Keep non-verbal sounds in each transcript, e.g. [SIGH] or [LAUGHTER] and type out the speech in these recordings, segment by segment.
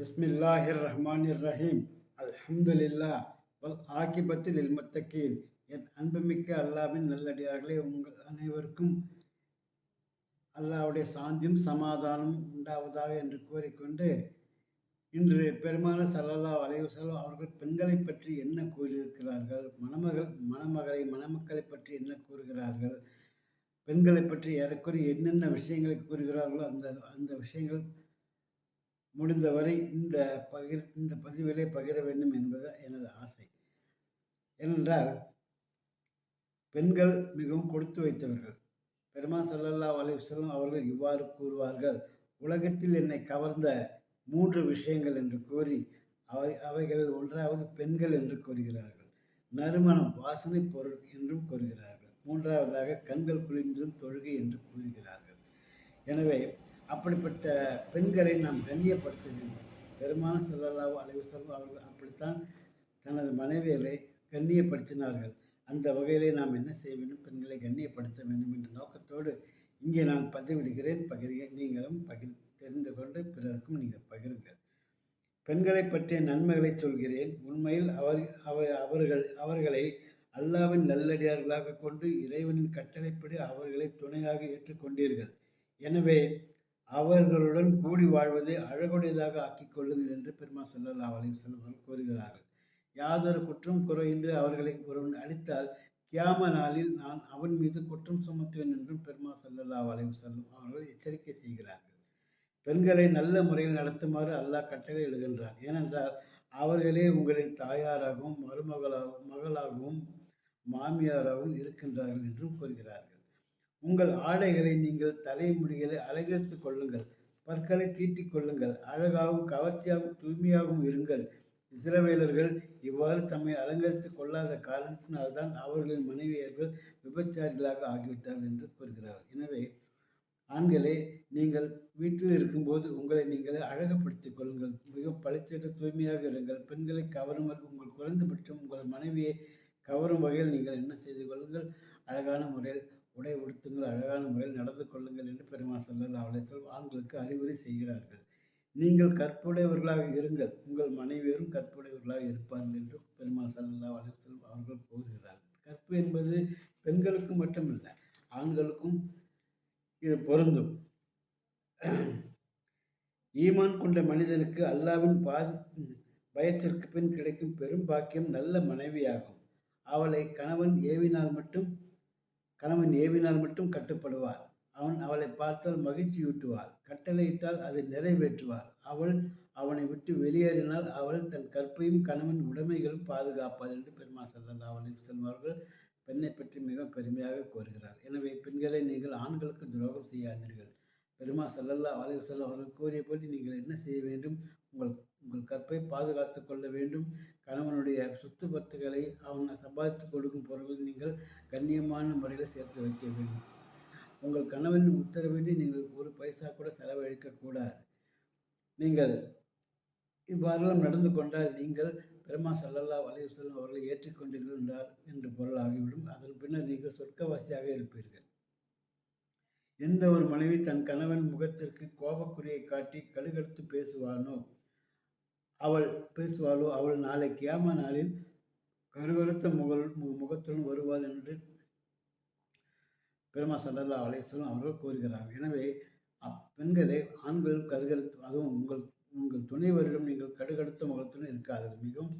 பிஸ்மில்லாஹிர் ரஹ்மானிர் ரஹீம் அல்ஹம்துலில்லா வல் ஆகிபத்தில் இல்முத்தக்கீன் என் அன்புமிக்க அல்லாவின் நல்லடியார்களே உங்கள் அனைவருக்கும் அல்லாவுடைய சாந்தியும் சமாதானம் உண்டாவதாக என்று கூறிக்கொண்டு இன்று பெருமான சல்லல்லா செல்வம் அவர்கள் பெண்களை பற்றி என்ன கூறியிருக்கிறார்கள்? மணமகள் மணமகளை மணமக்களை பற்றி என்ன கூறுகிறார்கள்? பெண்களை பற்றி ஏறக்குறைய என்னென்ன விஷயங்களை கூறுகிறார்களோ அந்த அந்த விஷயங்கள் முடிந்தவரை இந்த பகிர் இந்த பதிவிலே பகிர வேண்டும் என்பது எனது ஆசை. ஏனென்றால் பெண்கள் மிகவும் கொடுத்து வைத்தவர்கள். பெருமா சல்லல்லா அலைவசல்லம் அவர்கள் இவ்வாறு கூறுவார்கள் உலகத்தில் என்னை கவர்ந்த மூன்று விஷயங்கள் என்று கூறி அவை அவைகளில் ஒன்றாவது பெண்கள் என்று கூறுகிறார்கள். நறுமணம் வாசனை பொருள் என்றும் கூறுகிறார்கள். மூன்றாவதாக கண்கள் குளிர்ந்தும் தொழுகை என்று கூறுகிறார்கள். எனவே அப்படிப்பட்ட பெண்களை நாம் கண்ணியப்படுத்த வேண்டும் பெருமான செல்லல்லாவோ அலைவு செல்வம் அவர்கள் அப்படித்தான் தனது மனைவியரை கண்ணியப்படுத்தினார்கள். அந்த வகையிலே நாம் என்ன செய்ய வேண்டும்? பெண்களை கண்ணியப்படுத்த வேண்டும் என்ற நோக்கத்தோடு இங்கே நான் பதிவிடுகிறேன். பகிர்க நீங்களும் பகிர் தெரிந்து கொண்டு பிறருக்கும் நீங்கள் பகிருங்கள். பெண்களை பற்றிய நன்மைகளை சொல்கிறேன். உண்மையில் அவர் அவ அவர்கள் அவர்களை அல்லாவின் நல்லடியார்களாக கொண்டு இறைவனின் கட்டளைப்படி அவர்களை துணையாக ஏற்றுக்கொண்டீர்கள். எனவே அவர்களுடன் கூடி வாழ்வதை அழகுடையதாக ஆக்கிக் கொள்ளுங்கள் என்று பெருமா சல்லல்லா அலையும் செல்வர்கள் கூறுகிறார்கள். யாதொரு குற்றம் குறையின்றி அவர்களை ஒருவன் அடித்தால் கியாம நாளில் நான் அவன் மீது குற்றம் சுமத்துவேன் என்றும் பெருமா செல்லல்லா அலையும் செல்லும் அவர்கள் எச்சரிக்கை செய்கிறார்கள். பெண்களை நல்ல முறையில் நடத்துமாறு அல்லாஹ் கட்டளை எழுகின்றார் ஏனென்றால் அவர்களே உங்களின் தாயாராகவும் மருமகளாகவும் மகளாகவும் மாமியாராகவும் இருக்கின்றார்கள் என்றும் கூறுகிறார்கள். உங்கள் ஆடைகளை நீங்கள் தலைமுடிகளை அலங்கரித்துக் கொள்ளுங்கள். பற்களை தீட்டிக் கொள்ளுங்கள். அழகாகவும் கவர்ச்சியாகவும் தூய்மையாகவும் இருங்கள். இஸ்ரவேலர்கள் இவ்வாறு தம்மை அலங்கரித்துக் கொள்ளாத காரணத்தினால்தான் அவர்களின் மனைவியர்கள் விபச்சாரிகளாக ஆகிவிட்டார்கள் என்று கூறுகிறார் எனவே ஆண்களே நீங்கள் வீட்டில் இருக்கும்போது உங்களை நீங்களே அழகுபடுத்திக் கொள்ளுங்கள். மிகவும் பளிச்சற்ற தூய்மையாக இருங்கள். பெண்களை கவருங்கள். உங்கள் குறைந்தபட்சம் உங்கள் மனைவியை கவரும் வகையில் நீங்கள் என்ன செய்து கொள்ளுங்கள்? அழகான முறையில் உடை உடுத்துங்கள் அழகான முறையில் நடந்து கொள்ளுங்கள் என்று பெருமாள் சொல்லல்லா அலைசல் ஆண்களுக்கு அறிவுரை செய்கிறார்கள். நீங்கள் கற்புடையவர்களாக இருங்கள். உங்கள் மனைவியரும் கற்புடையவர்களாக இருப்பார்கள் என்று பெருமாள் சல்லல்லா அலைசல் அவர்கள் கூறுகிறார்கள். கற்பு என்பது பெண்களுக்கு மட்டுமில்லை ஆண்களுக்கும் இது பொருந்தும். ஈமான் கொண்ட மனிதனுக்கு அல்லாவின் பாதி பயத்திற்கு பின் கிடைக்கும் பெரும் பாக்கியம் நல்ல மனைவியாகும். அவளை கணவன் ஏவினால் மட்டும் கணவன் ஏவினால் மட்டும் கட்டுப்படுவார். அவன் அவளை பார்த்தால் மகிழ்ச்சியூட்டுவாள். கட்டளையிட்டால் அதை நிறைவேற்றுவாள். அவள் அவனை விட்டு வெளியேறினால் அவள் தன் கற்பையும் கணவன் உடைமைகளும் பாதுகாப்பாள் என்று பெருமா சல்லா அவளை செல்வார்கள். பெண்ணை பற்றி மிக பெருமையாக கூறுகிறார். எனவே பெண்களை நீங்கள் ஆண்களுக்கு துரோகம் செய்யாதீர்கள். பெருமா சல்லல்லா அலைவசல்ல அவர்கள் கூறியபடி நீங்கள் என்ன செய்ய வேண்டும்? உங்கள் உங்கள் கற்பை பாதுகாத்து கொள்ள வேண்டும். கணவனுடைய சொத்து பத்துகளை அவன் சம்பாதித்து கொடுக்கும் பொருட்கள் நீங்கள் கண்ணியமான முறையில் சேர்த்து வைக்க வேண்டும். உங்கள் கணவனின் உத்தரவின்றி நீங்கள் ஒரு பைசா கூட செலவழிக்கக்கூடாது நீங்கள் இவ்வாறெல்லாம் நடந்து கொண்டால் நீங்கள் பெருமா சல்லல்லா அலையுசல்லம் அவர்களை ஏற்றுக்கொண்டீர்கள் என்றால் என்று பொருளாகிவிடும். அதன் பின்னர் நீங்கள் சொர்க்கவாசியாக இருப்பீர்கள். எந்த ஒரு மனைவி தன் கணவன் முகத்திற்கு கோபக்குறியை காட்டி கடுகடுத்து பேசுவானோ அவள் பேசுவாளோ? அவள் நாளை கியாம நாளில் கருகருத்த முகல் முகத்துடன் வருவாள் என்று பெருமா சல்லல்லா அலேஸ்வரம் அவர்கள் கூறுகிறார்கள் எனவே அப்பெண்களை ஆண்கள் கருகருத்து அதுவும் உங்கள் உங்கள் துணைவரிடம் நீங்கள் கடுகடுத்த முகத்துடன் இருக்காதீர்கள். மிகவும்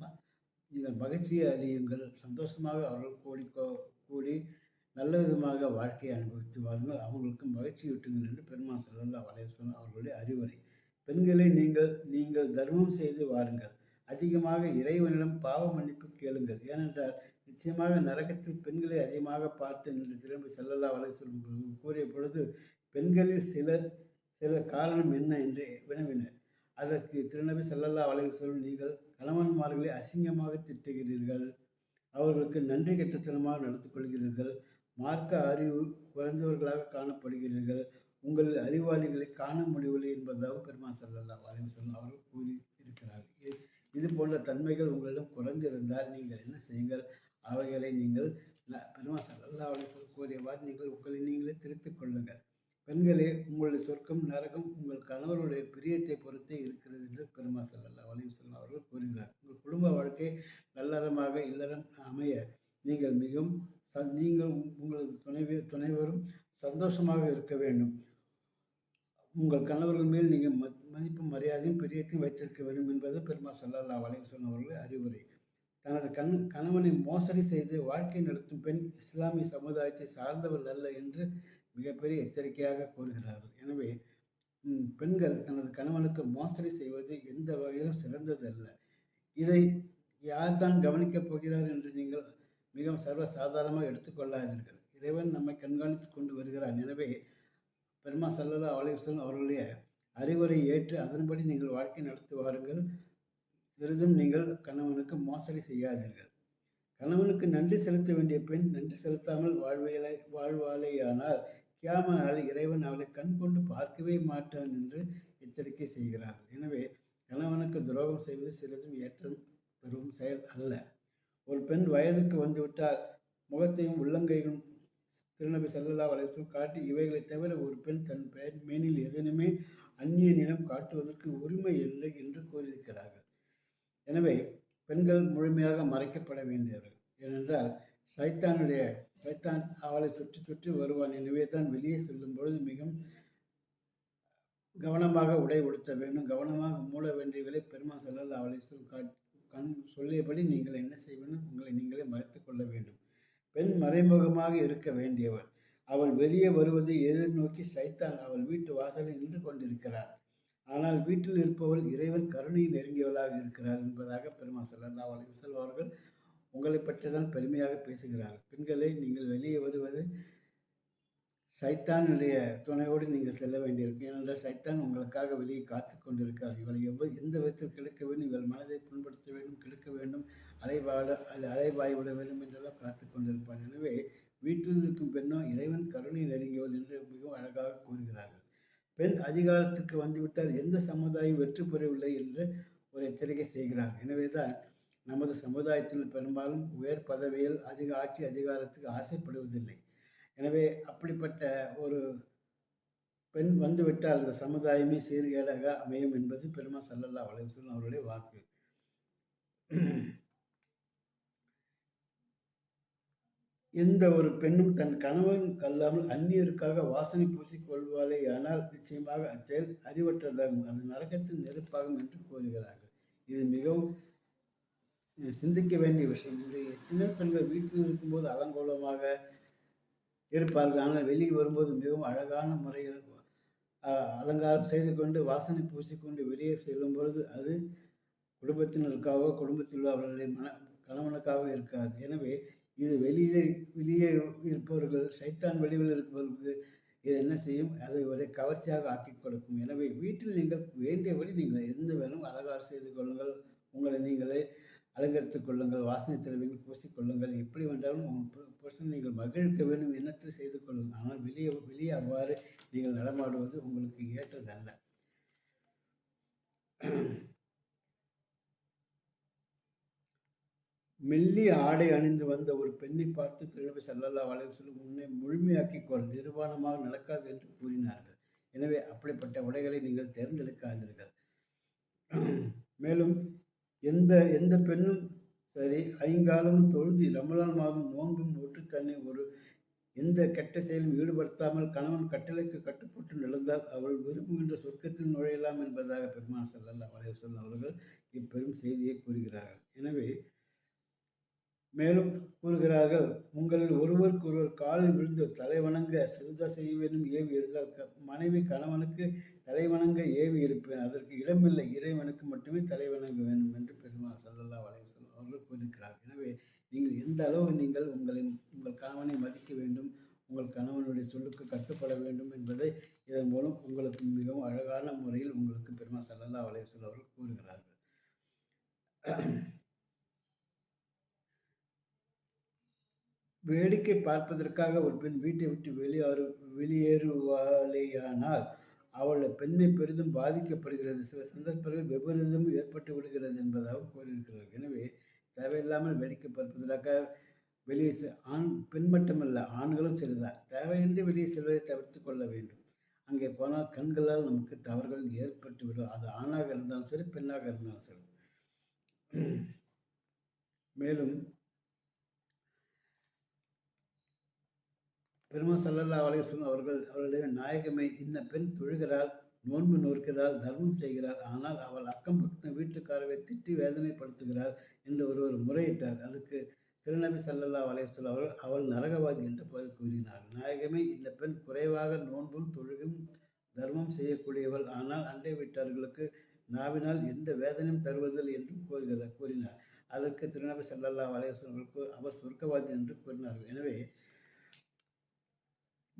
நீங்கள் மகிழ்ச்சியை அறியுங்கள் சந்தோஷமாக அவர்கள் கூடி கூடி நல்ல விதமாக வாழ்க்கையை அனுபவித்து வாருங்கள். அவங்களுக்கு மகிழ்ச்சி விட்டுங்கள் என்று பெருமாள் செல்லல்லா வலைவசம் அவர்களுடைய அறிவுரை. பெண்களை நீங்கள் நீங்கள் தர்மம் செய்து வாருங்கள். அதிகமாக இறைவனிடம் பாவ மன்னிப்பு கேளுங்கள். ஏனென்றால் நிச்சயமாக நரகத்தில் பெண்களை அதிகமாக பார்த்து என்று திரும்பி செல்லல்லா வலைவசம் கூறிய பொழுது பெண்களில் சிலர் சில காரணம் என்ன என்று வினவினர். அதற்கு திருநபி செல்லல்லா வளைவு செல்லும் நீங்கள் கணவன்மார்களை அசிங்கமாக திட்டுகிறீர்கள். அவர்களுக்கு நன்றி கெட்டத்தனமாக நடந்து கொள்கிறீர்கள். மார்க்க அறிவு குறைந்தவர்களாக காணப்படுகிறீர்கள். உங்கள் அறிவாளிகளை காண முடியவில்லை என்பதாகவும் பெருமா சல்லல்லா வளைவு அவர்கள் கூறி இருக்கிறார்கள் இது போன்ற தன்மைகள் உங்களிடம் குறைந்திருந்தால் நீங்கள் என்ன செய்யுங்கள்? அவைகளை நீங்கள் பெருமா சல்லல்லா வளைவு கூறியவாறு நீங்கள் உங்களை நீங்களே திருத்திக் கொள்ளுங்கள். பெண்களே உங்களுடைய சொர்க்கம் நரகம் உங்கள் கணவருடைய பிரியத்தை பொறுத்தே இருக்கிறது என்று பெருமா சல்லல்லா அலிவசல்லம் அவர்கள் கூறுகிறார். உங்கள் குடும்ப வாழ்க்கை நல்லறமாக இல்லறம் அமைய நீங்கள் மிகவும் ச நீங்கள் உங்களது துணைவி துணைவரும் சந்தோஷமாக இருக்க வேண்டும். உங்கள் கணவர்கள் மேல் நீங்கள் மதிப்பும் மதிப்பு மரியாதையும் பிரியத்தையும் வைத்திருக்க வேண்டும் என்பது பெருமா சல்லல்லா வலைவசன் அவர்கள் அறிவுரை. தனது கண் கணவனை மோசடி செய்து வாழ்க்கை நடத்தும் பெண் இஸ்லாமிய சமுதாயத்தை சார்ந்தவள் அல்ல என்று மிகப்பெரிய எச்சரிக்கையாக கூறுகிறார்கள். எனவே பெண்கள் தனது கணவனுக்கு மோசடி செய்வது எந்த வகையிலும் சிறந்தது அல்ல. இதை யார் தான் கவனிக்கப் போகிறார் என்று நீங்கள் மிகவும் சர்வ சாதாரணமாக எடுத்துக்கொள்ளாதீர்கள் இறைவன் நம்மை கண்காணித்து கொண்டு வருகிறான் எனவே பெருமா சல்லல்லா அலைவசன் அவர்களுடைய அறிவுரை ஏற்று அதன்படி நீங்கள் வாழ்க்கை நடத்தி வாருங்கள் சிறிதும் நீங்கள் கணவனுக்கு மோசடி செய்யாதீர்கள். கணவனுக்கு நன்றி செலுத்த வேண்டிய பெண் நன்றி செலுத்தாமல் வாழ்வையில வாழ்வாளேயானால் கியாம நாளில் இறைவன் அவளை கண் கொண்டு பார்க்கவே மாட்டான் என்று எச்சரிக்கை செய்கிறார். எனவே கணவனுக்கு துரோகம் செய்வது சிறிதும் ஏற்றம் பெறும் செயல் அல்ல. ஒரு பெண் வயதுக்கு வந்துவிட்டால் முகத்தையும் உள்ளங்கையும் திருநபி செல்லல்லா வளையத்தில் காட்டி இவைகளை தவிர ஒரு பெண் தன் பெயர் மேனில் எதனுமே அந்நியனிடம் காட்டுவதற்கு உரிமை இல்லை என்று கூறியிருக்கிறார்கள். எனவே பெண்கள் முழுமையாக மறைக்கப்பட வேண்டியவர்கள். ஏனென்றால் சைத்தானுடைய சைத்தான் அவளை சுற்றி சுற்றி வருவான். எனவே தான் வெளியே செல்லும் பொழுது மிகவும் கவனமாக உடை உடுத்த வேண்டும். கவனமாக மூட வேண்டியவர்களை பெருமா செல்லல் அவளை சொல் கண் சொல்லியபடி நீங்கள் என்ன செய்ய வேண்டும்? உங்களை நீங்களே மறைத்து கொள்ள வேண்டும். பெண் மறைமுகமாக இருக்க வேண்டியவள். அவள் வெளியே வருவதை எதிர்நோக்கி சைத்தான் அவள் வீட்டு வாசலில் நின்று கொண்டிருக்கிறார் ஆனால் வீட்டில் இருப்பவள் இறைவன் கருணை நெருங்கியவளாக இருக்கிறார் என்பதாக பெருமா செல்லல்லா அலைவசல் அவர்கள் உங்களை பற்றி தான் பெருமையாக பேசுகிறார்கள் பெண்களை நீங்கள் வெளியே வருவது சைத்தானுடைய துணையோடு நீங்கள் செல்ல வேண்டியிருக்கும். ஏனென்றால் சைத்தான் உங்களுக்காக வெளியே காத்து கொண்டிருக்கிறார். இவளை எவ்வளவு எந்த விதத்தில் கெடுக்க வேண்டும்? இவள் மனதை புண்படுத்த வேண்டும் கிடைக்க வேண்டும்? அலைவாட அது அலைவாய் விட வேண்டும் என்றெல்லாம் காத்து கொண்டிருப்பான். எனவே வீட்டில் இருக்கும் பெண்ணோ இறைவன் கருணை நெருங்கியவள் என்று மிகவும் அழகாக கூறுகிறார்கள். பெண் அதிகாரத்துக்கு வந்துவிட்டால் எந்த சமுதாயம் வெற்றி பெறவில்லை என்று ஒரு எச்சரிக்கை செய்கிறார் எனவே தான் நமது சமுதாயத்தில் பெரும்பாலும் உயர் பதவியில் அதிக ஆட்சி அதிகாரத்துக்கு ஆசைப்படுவதில்லை. எனவே அப்படிப்பட்ட ஒரு பெண் வந்துவிட்டால் அந்த சமுதாயமே சீர்கேடாக அமையும் என்பது பெருமா சல்லல்லா வலைவசன் அவருடைய வாக்கு. எந்த ஒரு பெண்ணும் தன் கணவன் கல்லாமல் அந்நியருக்காக வாசனை பூசிக்கொள்வாளே ஆனால் நிச்சயமாக அச்செயல் அறிவற்றதாகும். அது நரகத்தின் நெருப்பாகும் என்று கூறுகிறார்கள். இது மிகவும் சிந்திக்க வேண்டிய விஷயம். இன்றைய எத்தனை பெண்கள் வீட்டில் இருக்கும்போது அலங்கோலமாக இருப்பார்கள். ஆனால் வெளியே வரும்போது மிகவும் அழகான முறையில் அலங்காரம் செய்து கொண்டு வாசனை பூசிக்கொண்டு வெளியே செல்லும் பொழுது அது குடும்பத்தினருக்காகவோ குடும்பத்தில் அவர்களுடைய மன கணவனுக்காக இருக்காது. எனவே இது வெளியிலே வெளியே இருப்பவர்கள் சைத்தான் வெளியில் இருப்பவர்களுக்கு இது என்ன செய்யும்? அதை ஒரு கவர்ச்சியாக ஆக்கி கொடுக்கும். எனவே வீட்டில் நீங்கள் வேண்டியபடி நீங்கள் எந்த வேணும் அலங்காரம் செய்து கொள்ளுங்கள். உங்களை நீங்களே அலங்கரித்துக் கொள்ளுங்கள். வாசனை திரவியங்கள் பூசிக்கொள்ளுங்கள் எப்படி வந்தாலும் உங்கள் புருஷன் நீங்கள் மகிழ்க்க வேண்டும் எண்ணத்தில் செய்து கொள்ளுங்கள். ஆனால் வெளியே வெளியே அவ்வாறு நீங்கள் நடமாடுவது உங்களுக்கு ஏற்றதல்ல மெல்லிய ஆடை அணிந்து வந்த ஒரு பெண்ணை பார்த்து திருநபி சல்லல்லா வலைவசலம் உன்னை முழுமையாக்கிக்கொள் நிர்வாணமாக நடக்காது என்று கூறினார்கள். எனவே அப்படிப்பட்ட உடைகளை நீங்கள் தேர்ந்தெடுக்காதீர்கள். மேலும் எந்த எந்த பெண்ணும் சரி ஐங்காலமும் தொழுதி ரமலான் மாதம் நோன்பும் ஒட்டு தன்னை ஒரு எந்த கெட்ட செயலும் ஈடுபடுத்தாமல் கணவன் கட்டளைக்கு கட்டுப்பட்டு நடந்தால் அவள் விரும்புகின்ற சொர்க்கத்தில் நுழையலாம் என்பதாக பெருமான் சல்லல்லா அலைவசல்லம் அவர்கள் இப்பெரும் செய்தியை கூறுகிறார்கள். எனவே மேலும் கூறுகிறார்கள் உங்களில் ஒருவருக்கு ஒருவர் காலில் விழுந்து தலைவணங்க சிறுதா செய்ய வேண்டும் ஏவி இருந்தால் மனைவி கணவனுக்கு தலைவணங்க ஏவி இருப்பேன். அதற்கு இடமில்லை இறைவனுக்கு மட்டுமே தலைவணங்க வேண்டும் என்று பெருமாள் சல்லல்லா வலைவசம் அவர்கள் கூறியிருக்கிறார் எனவே நீங்கள் எந்த அளவு நீங்கள் உங்களின் உங்கள் கணவனை மதிக்க வேண்டும் உங்கள் கணவனுடைய சொல்லுக்கு கட்டுப்பட வேண்டும் என்பதை இதன் மூலம் உங்களுக்கு மிகவும் அழகான முறையில் உங்களுக்கு பெருமா சல்லல்லா வலைவசல் அவர்கள் கூறுகிறார்கள். வேடிக்கை பார்ப்பதற்காக ஒரு பெண் வீட்டை விட்டு வெளியேறு வெளியேறுவாளேயானால் அவளது பெண்மை பெரிதும் பாதிக்கப்படுகிறது. சில சந்தர்ப்பங்கள் விபரீதம் ஏற்பட்டு விடுகிறது என்பதாகவும் கூறியிருக்கிறார் எனவே தேவையில்லாமல் வேடிக்கை பார்ப்பதற்காக வெளியே ஆண் பெண் மட்டுமல்ல ஆண்களும் சரிதான் தேவையின்றி வெளியே செல்வதை தவிர்த்து கொள்ள வேண்டும். அங்கே போனால் கண்களால் நமக்கு தவறுகள் ஏற்பட்டு விடும். அது ஆணாக இருந்தாலும் சரி பெண்ணாக இருந்தாலும் சரி. மேலும் பெருமா சல்லல்லா அலையம் அவர்கள் அவர்களுடைய நாயகமே இந்த பெண் தொழுகிறாள் நோன்பு நோக்கிறாள் தர்மம் செய்கிறாள் ஆனால் அவள் அக்கம் பக்கம் வீட்டுக்காரரை திட்டி வேதனைப்படுத்துகிறாள் என்று ஒருவர் முறையிட்டார். அதுக்கு திருநபி சல்லல்லா அலையம் அவர்கள் அவள் நரகவாதி என்று கூறினார் நாயகமே இந்த பெண் குறைவாக நோன்பும் தொழுகும் தர்மம் செய்யக்கூடியவள் ஆனால் அண்டை வீட்டார்களுக்கு நாவினால் எந்த வேதனையும் தருவதில்லை என்றும் கூறுகிறார் கூறினார். அதற்கு திருநபி சல்லல்லா அலையவர்களுக்கு அவர் சொர்க்கவாதி என்று கூறினார் எனவே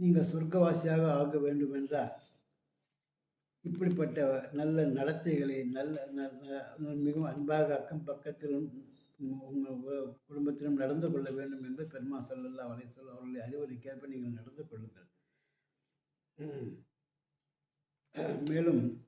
நீங்கள் சொர்க்கவாசியாக ஆக வேண்டும் என்றால் இப்படிப்பட்ட நல்ல நடத்தைகளை நல்ல மிகவும் அன்பாக அக்கம் பக்கத்திலும் உங்கள் குடும்பத்திலும் நடந்து கொள்ள வேண்டும் என்று பெருமா சல்லல்லா அலைசல் அவர்களை அறிவுரைக்கேற்ப நீங்கள் நடந்து கொள்ளுங்கள். [CLEARS THROAT] மேலும்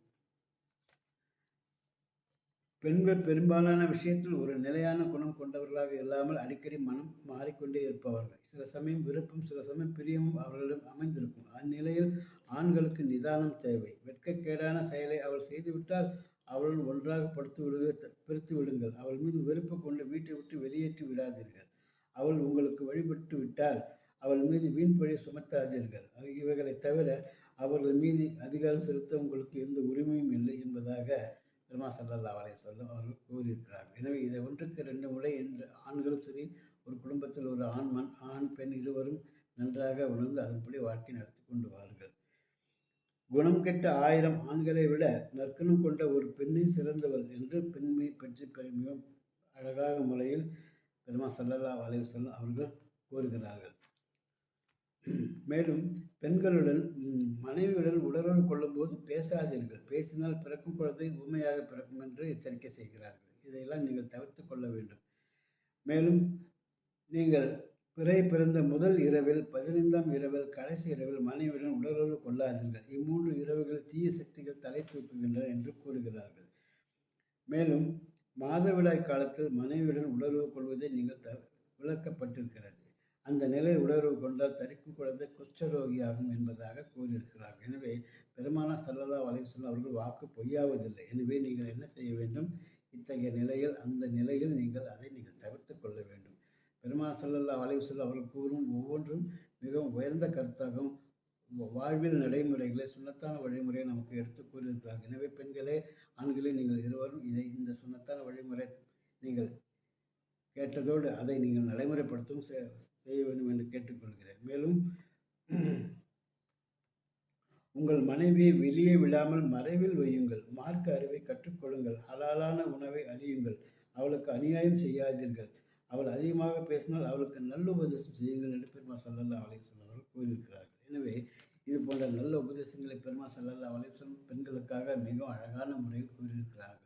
பெண்கள் பெரும்பாலான விஷயத்தில் ஒரு நிலையான குணம் கொண்டவர்களாக இல்லாமல் அடிக்கடி மனம் மாறிக்கொண்டே இருப்பவர்கள். சில சமயம் விருப்பம் சில சமயம் பிரியமும் அவர்களிடம் அமைந்திருக்கும். அந்நிலையில் ஆண்களுக்கு நிதானம் தேவை. வெட்கக்கேடான செயலை அவள் செய்துவிட்டால் அவளுடன் ஒன்றாக படுத்து விடுக பிரித்து விடுங்கள். அவள் மீது வெறுப்பு கொண்டு வீட்டை விட்டு வெளியேற்றி விடாதீர்கள். அவள் உங்களுக்கு வழிபட்டு விட்டால் அவள் மீது வீண்பழி சுமத்தாதீர்கள். இவைகளை தவிர அவர்கள் மீது அதிகாரம் செலுத்த உங்களுக்கு எந்த உரிமையும் இல்லை என்பதாக பெருமா சல்லல்லா அலை சொல்லும் அவர்கள் கூறியிருக்கிறார்கள். எனவே இதை ஒன்றுக்கு ரெண்டு முறை என்று ஆண்களும் சரி ஒரு குடும்பத்தில் ஒரு ஆண் மண் ஆண் பெண் இருவரும் நன்றாக உணர்ந்து அதன்படி வாழ்க்கை நடத்தி கொண்டு வார்கள் குணம் கெட்ட ஆயிரம் ஆண்களை விட நற்குணம் கொண்ட ஒரு பெண்ணை சிறந்தவள் என்று பெண்மை பற்றி மிகவும் அழகாக முறையில் பெருமா சல்லல்லா அலைவு செல்லும் அவர்கள் கூறுகிறார்கள். மேலும் பெண்களுடன் மனைவியுடன் உடலுறவு கொள்ளும்போது பேசாதீர்கள். பேசினால் பிறக்கும் குழந்தை ஊமையாக பிறக்கும் என்று எச்சரிக்கை செய்கிறார்கள். இதையெல்லாம் நீங்கள் தவிர்த்து கொள்ள வேண்டும். மேலும் நீங்கள் பிறை பிறந்த முதல் இரவில் பதினைந்தாம் இரவில் கடைசி இரவில் மனைவியுடன் உடலுறவு கொள்ளாதீர்கள். இம்மூன்று இரவுகள் தீய சக்திகள் தலை தூக்குகின்றன என்று கூறுகிறார்கள். மேலும் மாதவிடாய் காலத்தில் மனைவியுடன் உடலுறவு கொள்வதை நீங்கள் த விளக்கப்பட்டிருக்கிறது. அந்த நிலை உணர்வு கொண்டால் தரிக்கும் குழந்தை குஷ்டரோகியாகும் என்பதாக கூறியிருக்கிறார். எனவே பெருமான சல்லல்லா வலைசொல்ல அவர்கள் வாக்கு பொய்யாவதில்லை. எனவே நீங்கள் என்ன செய்ய வேண்டும்? இத்தகைய நிலையில் அந்த நிலையில் நீங்கள் அதை நீங்கள் தவிர்த்து கொள்ள வேண்டும். பெருமான சல்லல்லா வலைசொல்ல அவர்கள் கூறும் ஒவ்வொன்றும் மிகவும் உயர்ந்த கருத்தாகவும் வாழ்வில் நடைமுறைகளை சுண்ணத்தான வழிமுறையை நமக்கு எடுத்து கூறியிருக்கிறார்கள். எனவே பெண்களே ஆண்களே நீங்கள் இருவரும் இதை இந்த சுண்ணத்தான வழிமுறை நீங்கள் கேட்டதோடு அதை நீங்கள் நடைமுறைப்படுத்தவும் செய்ய வேண்டும் என்று கேட்டுக்கொள்கிறேன். மேலும் உங்கள் மனைவியை வெளியே விடாமல் மறைவில் வையுங்கள். மார்க்க அறிவை கற்றுக்கொள்ளுங்கள் ஹலாலான உணவை அழியுங்கள் அவளுக்கு அநியாயம் செய்யாதீர்கள். அவள் அதிகமாக பேசினால் அவளுக்கு நல்ல உபதேசம் செய்யுங்கள் என்று பெருமா சல்லல்லா அலையம் அவர்கள் கூறியிருக்கிறார்கள். எனவே இது போன்ற நல்ல உபதேசங்களை பெருமா சல்லல்லா அலையம் பெண்களுக்காக மிகவும் அழகான முறையில் கூறியிருக்கிறார்கள்.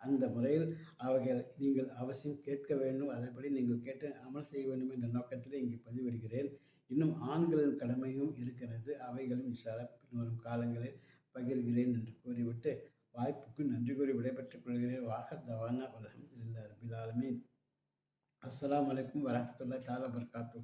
அந்த முறையில் அவைகள் நீங்கள் அவசியம் கேட்க வேண்டும் அதன்படி நீங்கள் கேட்டு அமல் செய்ய வேண்டும் என்ற நோக்கத்தில் இங்கே பதிவிடுகிறேன். இன்னும் ஆண்களின் கடமையும் இருக்கிறது. அவைகளும் இஷாரா பின்வரும் காலங்களில் பகிர்கிறேன் என்று கூறிவிட்டு வாய்ப்புக்கு நன்றி கூறி விடைபெற்றுக் கொள்கிறேன். வாகத் தவானா உலகம் இல்லை ரபிலாலமீன் அஸ்லாம் வலைக்கம் வரமத்துல்லா தாலா பர்காத்து